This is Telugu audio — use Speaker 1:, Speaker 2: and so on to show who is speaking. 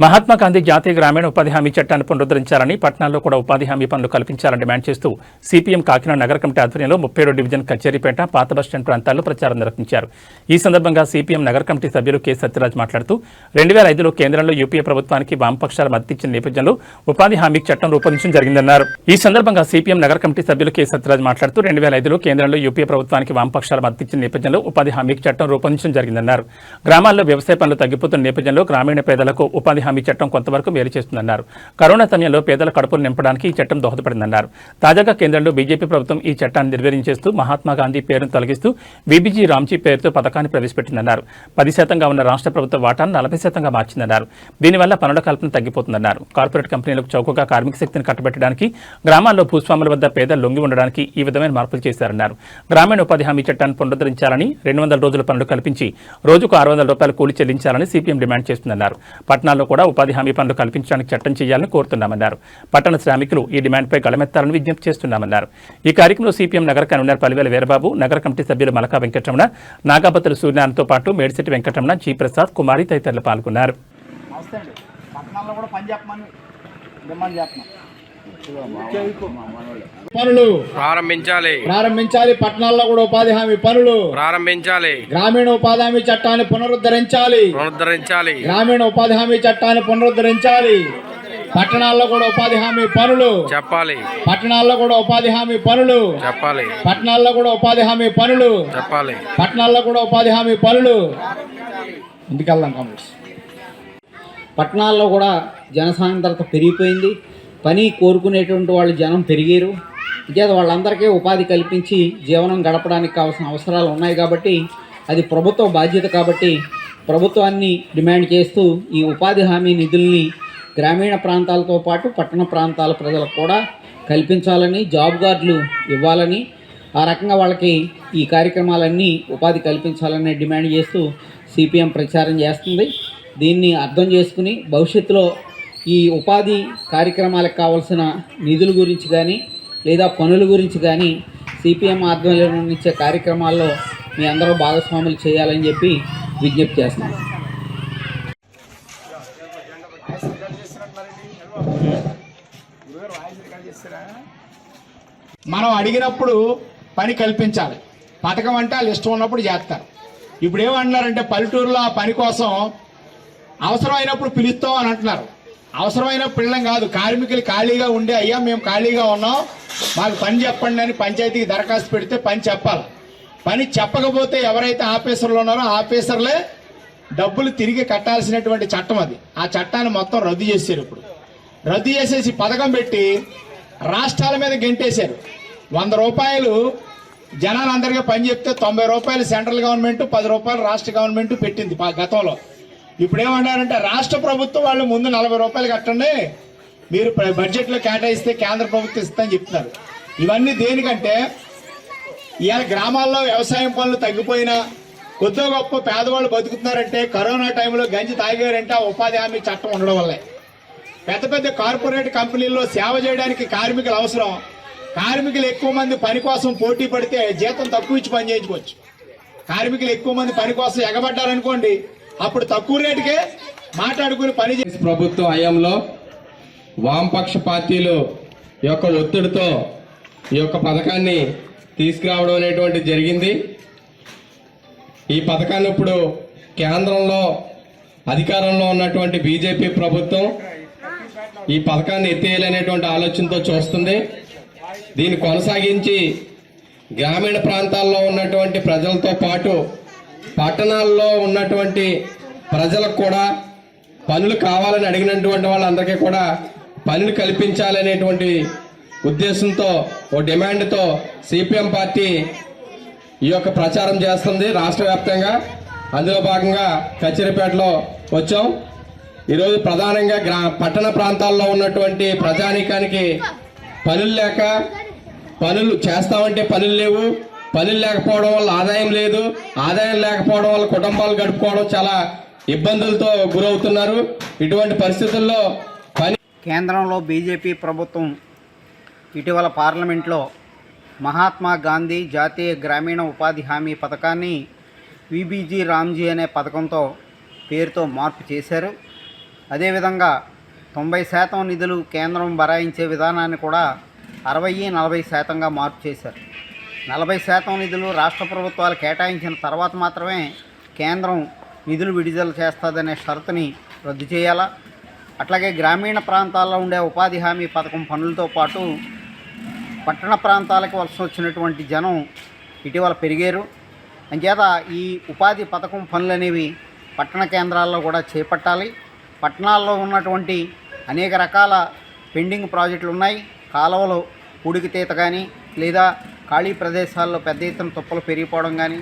Speaker 1: మహాత్మా గాంధీ జాతీయ గ్రామీణ ఉపాధి హామీ చట్టాన్ని పునరుద్ధరించాలని పట్టణాల్లో కూడా ఉపాధి హామీ పనులు కల్పించాలని డిమాండ్ చేస్తూ సిపిఎం కాకినాడ నగర కమిటీ ఆధ్వర్యంలో ముప్పై డివిజన్ కచేరీపేట పాత బస్టాండ్ ప్రాంతాల్లో ప్రచారం నిర్వహించారు. ఈ సందర్భంగా సిపిఎం నగర కమిటీ సభ్యులు కె. సత్యరాజ్ మాట్లాడుతూ రెండు వేల ఐదులో కేంద్రంలో యూపీఏ ప్రభుత్వానికి వామపక్షాల మద్దతిచ్చిన నేపథ్యంలో ఉపాధి హామీ చట్టం రూపొందించడం జరిగిందన్నారు. ఈ సందర్భంగా సిపిఎం నగర కమిటీ సభ్యులు కె. సత్యరాజ్ మాట్లాడుతూ రెండు వేల ఐదులో కేంద్రంలో యూపీఏ ప్రభుత్వానికి వామపక్షాలు మద్దతిచ్చిన నేపథ్యంలో ఉపాధి హామీ చట్టం రూపొందించడం జరిగిందన్నారు. గ్రామాల్లో వ్యవసాయ పనులు తగ్గిపోతున్న నేపథ్యంలో గ్రామీణ పేదలకు ఉపాధి హామీ చట్టం కొంతవరకు మేలు చేస్తుందన్నారు. కరోనా సమయంలో పేదల కడుపులు నింపడానికి ఈ చట్టం దోహదపడిందన్నారు. తాజాగా కేంద్రంలో బీజేపీ ప్రభుత్వం ఈ చట్టాన్ని నిర్వీర్యం మహాత్మా గాంధీ పేరును తొలగిస్తూ బీబీజీ రామ్జీ పేరుతో పథకాన్ని ప్రవేశపెట్టిందన్నారు. పది శాతంగా ఉన్న రాష్ట్ర ప్రభుత్వ వాటాను నలభై శాతంగా మార్చిందన్నారు. దీనివల్ల పనుల కల్పన తగ్గిపోతుందన్నారు. కార్పొరేట్ కంపెనీలకు చౌకగా కార్మిక శక్తిని కట్టబెట్టడానికి గ్రామాల్లో భూస్వాముల వద్ద పేదలు లొంగి ఉండడానికి ఈ విధమైన మార్పులు చేశారన్నారు. గ్రామీణ ఉపాధి హామీ చట్టాన్ని పునరుద్ధరించాలని రెండు వందల రోజుల పనులు కల్పించి రోజుకు ఆరు వందల రూపాయలు కూలి చెల్లించాలని సిపిఎం డిమాండ్ చేస్తుందన్నారు. పట్టణాల్లో కూడా ఉపాధి హామీ పనులు కల్పించడానికి చట్టం చేయాలని కోరుతున్నామన్నారు. పట్టణ శ్రామికులు ఈ డిమాండ్పై గళమెత్తాలని విజ్ఞప్తి చేస్తున్నామన్నారు. ఈ కార్యక్రమంలో సిపిఎం నగర కన్వీనర్ పలివేల వీరబాబు నగర కమిటీ సభ్యులు మలకా వెంకటరమణ నాగాపతుల సూర్యనారాయణతో పాటు మేడిశెట్టి వెంకటరమణ జీ ప్రసాద్ కుమారి తదితరులు పాల్గొన్నారు.
Speaker 2: పనులు
Speaker 3: ప్రారంభించాలి.
Speaker 2: ప్రారంభించాలి. పట్టణాల్లో కూడా ఉపాధి హామీ పనులు.
Speaker 3: ప్రారంభించాలి.
Speaker 2: గ్రామీణ ఉపాధి హామీ చట్టాన్ని పునరుద్ధరించాలి.
Speaker 3: పునరుద్ధరించాలి.
Speaker 2: గ్రామీణ ఉపాధి హామీ చట్టాన్ని పునరుద్ధరించాలి. పట్టణాల్లో కూడా ఉపాధి హామీ పనులు.
Speaker 3: చెప్పాలి.
Speaker 2: పట్టణాల్లో కూడా ఉపాధి హామీ పనులు.
Speaker 3: చెప్పాలి.
Speaker 2: పట్టణాల్లో కూడా ఉపాధి హామీ పనులు.
Speaker 3: చెప్పాలి.
Speaker 2: పట్టణాల్లో కూడా ఉపాధి హామీ పనులు. ఇంటికెళ్దాం కాంగ్రెస్.
Speaker 4: పట్టణాల్లో కూడా జనసాంద్రత పెరిగిపోయింది. పని కోరుకునేటువంటి వాళ్ళు జనం పెరిగారు. ఇదే వాళ్ళందరికీ ఉపాధి కల్పించి జీవనం గడపడానికి కావాల్సిన అవసరాలు ఉన్నాయి కాబట్టి అది ప్రభుత్వ బాధ్యత కాబట్టి ప్రభుత్వాన్ని డిమాండ్ చేస్తూ ఈ ఉపాధి హామీ నిధుల్ని గ్రామీణ ప్రాంతాలతో పాటు పట్టణ ప్రాంతాల ప్రజలకు కూడా కల్పించాలని జాబ్ కార్డులు ఇవ్వాలని ఆ రకంగా వాళ్ళకి ఈ కార్యక్రమాలన్నీ ఉపాధి కల్పించాలని డిమాండ్ చేస్తూ సిపిఎం ప్రచారం చేస్తుంది. దీన్ని అర్థం చేసుకుని భవిష్యత్తులో ఈ ఉపాధి కార్యక్రమాలకు కావాల్సిన నిధుల గురించి కానీ లేదా పనుల గురించి కానీ సిపిఎం ఆధ్వర్యంలో నిర్వహించే కార్యక్రమాల్లో మీ అందరూ భాగస్వాములు చేయాలని చెప్పి విజ్ఞప్తి చేస్తున్నాను
Speaker 2: మనం అడిగినప్పుడు పని కల్పించాలి. పథకం అంటే వాళ్ళు ఇష్టం ఉన్నప్పుడు చేస్తారు. ఇప్పుడు ఏమంటున్నారంటే పల్లెటూరులో ఆ పని కోసం అవసరమైనప్పుడు పిలుస్తాం అని అంటున్నారు. అవసరమైన పిల్లం కాదు. కార్మికులు ఖాళీగా ఉండే అయ్యా మేము ఖాళీగా ఉన్నాం. మాకు పని చెప్పండి అని పంచాయతీకి దరఖాస్తు పెడితే పని చెప్పాలి. పని చెప్పకపోతే ఎవరైతే ఆఫీసర్లు ఉన్నారో ఆఫీసర్లే డబ్బులు తిరిగి కట్టాల్సినటువంటి చట్టం అది. ఆ చట్టాన్ని మొత్తం రద్దు చేశారు ఇప్పుడు. రద్దు చేసేసి పథకం పెట్టి రాష్ట్రాల మీద గెంటేశారు. వంద రూపాయలు జనాలందరికీ పని చెప్తే తొంభై రూపాయలు సెంట్రల్ గవర్నమెంట్ పది రూపాయలు రాష్ట్ర గవర్నమెంట్ పెట్టింది గతంలో. ఇప్పుడు ఏమన్నారంటే రాష్ట్ర ప్రభుత్వం వాళ్ళు ముందు నలభై రూపాయలు కట్టండి మీరు బడ్జెట్లో కేటాయిస్తే కేంద్ర ప్రభుత్వం ఇస్తుందని చెప్తున్నారు. ఇవన్నీ దేనికంటే ఇవాళ గ్రామాల్లో వ్యవసాయం పనులు తగ్గిపోయినా కొద్దో గొప్ప పేదవాళ్ళు బతుకుతున్నారంటే కరోనా టైంలో గంజి తాగారంటే ఆ ఉపాధి హామీ చట్టం ఉండడం వల్లే. పెద్ద పెద్ద కార్పొరేట్ కంపెనీల్లో సేవ చేయడానికి కార్మికులు అవసరం. కార్మికులు ఎక్కువ మంది పని కోసం పోటీ పడితే జీతం తక్కువ ఇచ్చి పని చేయించుకోవచ్చు. కార్మికులు ఎక్కువ మంది పని కోసం ఎగబడ్డారనుకోండి అప్పుడు తక్కువ రేటుకే మాట్లాడుకుని పని చేసి
Speaker 5: ప్రభుత్వం హయాంలో వామపక్ష పార్టీలు యొక్క ఒత్తిడితో ఈ యొక్క పథకాన్ని తీసుకురావడం అనేటువంటి జరిగింది. ఈ పథకాన్ని ఇప్పుడు కేంద్రంలో అధికారంలో ఉన్నటువంటి బీజేపీ ప్రభుత్వం ఈ పథకాన్ని ఎత్తేయాలనేటువంటి ఆలోచనతో చూస్తుంది. దీన్ని కొనసాగించి గ్రామీణ ప్రాంతాల్లో ఉన్నటువంటి ప్రజలతో పాటు పట్టణాల్లో ఉన్నటువంటి ప్రజలకు కూడా పనులు కావాలని అడిగినటువంటి వాళ్ళందరికీ కూడా పనులు కల్పించాలనేటువంటి ఉద్దేశంతో ఓ డిమాండ్తో సిపిఎం పార్టీ ఈ యొక్క ప్రచారం చేస్తుంది రాష్ట్ర వ్యాప్తంగా. అందులో భాగంగా కచేరిపేటలో వచ్చాం. ఈరోజు ప్రధానంగా గ్రా పట్టణ ప్రాంతాల్లో ఉన్నటువంటి ప్రజానీకానికి పనులు లేక పనులు చేస్తామంటే పనులు లేవు. పనులు లేకపోవడం వల్ల ఆదాయం లేదు. ఆదాయం లేకపోవడం వల్ల కుటుంబాలు గడుపుకోవడం చాలా ఇబ్బందులతో గురవుతున్నారు. ఇటువంటి పరిస్థితుల్లో పని
Speaker 4: కేంద్రంలో బీజేపీ ప్రభుత్వం ఇటీవల పార్లమెంట్లో మహాత్మా గాంధీ జాతీయ గ్రామీణ ఉపాధి హామీ పథకాన్ని విబీజీ రామ్జీ అనే పథకంతో పేరుతో మార్పు చేశారు. అదేవిధంగా తొంభై శాతం నిధులు కేంద్రం బరాయించే విధానాన్ని కూడా అరవై నలభై శాతంగా మార్పు చేశారు. నలభై శాతం నిధులు రాష్ట్ర ప్రభుత్వాలు కేటాయించిన తర్వాత మాత్రమే కేంద్రం నిధులు విడుదల చేస్తుందనే షరతుని రద్దు చేయాలా? అట్లాగే గ్రామీణ ప్రాంతాల్లో ఉండే ఉపాధి హామీ పథకం పనులతో పాటు పట్టణ ప్రాంతాలకు వలస వచ్చినటువంటి జనం ఇటీవల పెరిగారు. అంచేత ఈ ఉపాధి పథకం పనులు అనేవి పట్టణ కేంద్రాల్లో కూడా చేపట్టాలి. పట్టణాల్లో ఉన్నటువంటి అనేక రకాల పెండింగ్ ప్రాజెక్టులు ఉన్నాయి కాలువలు పూడికి తీత కానీ లేదా ఖాళీ ప్రదేశాల్లో పెద్ద ఎత్తున తుప్పలు పెరిగిపోవడం కానీ